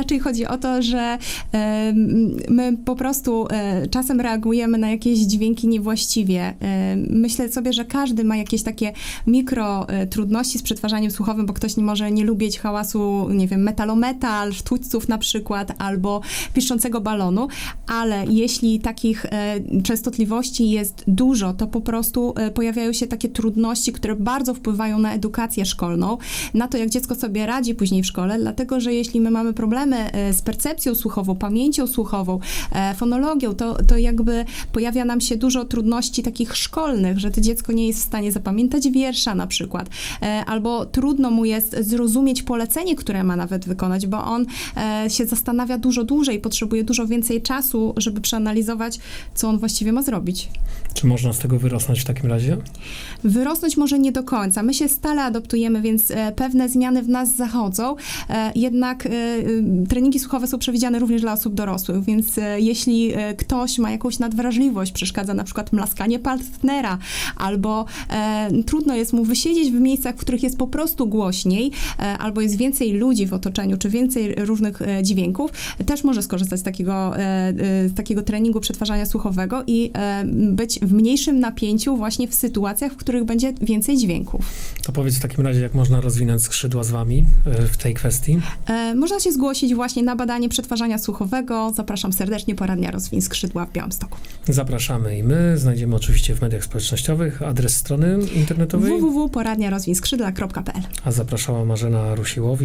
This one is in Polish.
raczej chodzi o to, że my po prostu e, czasem reagujemy na jakieś dźwięki niewłaściwie. E, Myślę sobie, że każdy ma jakieś takie mikro e, trudności z przetwarzaniem słuchowym, bo ktoś nie może nie lubić hałasu, nie wiem, metalometal, sztućców na przykład, albo piszczącego balonu, ale jeśli takich częstotliwości jest dużo, to po prostu pojawiają się takie trudności, które bardzo wpływają na edukację szkolną, na to, jak dziecko sobie radzi później w szkole, dlatego, że jeśli my mamy problemy e, z percepcją słuchową, pamięcią słuchową, e, fonologią, to, to jakby pojawia nam się dużo trudności takich szkolnych, że to dziecko nie jest w stanie zapamiętać wiersza na przykład, e, albo trudno mu jest zrozumieć polecenie, które ma nawet wykonać, bo on się zastanawia dużo dłużej, potrzebuje dużo więcej czasu, żeby przeanalizować, co on właściwie ma zrobić. Czy można z tego wyrosnąć w takim razie? Wyrosnąć może nie do końca. My się stale adoptujemy, więc pewne zmiany w nas zachodzą. Jednak treningi słuchowe są przewidziane również dla osób dorosłych, więc e, jeśli e, ktoś ma jakąś nadwrażliwość, przeszkadza na przykład mlaskanie partnera, albo e, trudno jest mu wysiedzieć w miejscach, w których jest po prostu głośniej, e, albo jest więcej ludzi w otoczeniu, czy więcej różnych e, dźwięków, też może skorzystać z takiego, e, z takiego treningu przetwarzania słuchowego i być w mniejszym napięciu właśnie w sytuacjach, w których będzie więcej dźwięków. To powiedz w takim razie, jak można rozwinąć skrzydła z wami w tej kwestii? Można się zgłosić właśnie na badanie przetwarzania słuchowego. Zapraszam serdecznie, poradnia Rozwin Skrzydła w Białymstoku. Zapraszamy i my. Znajdziemy oczywiście w mediach społecznościowych adres strony internetowej, www.poradniarozwinskrzydła.pl a zapraszała Marzena Rusiłowicz,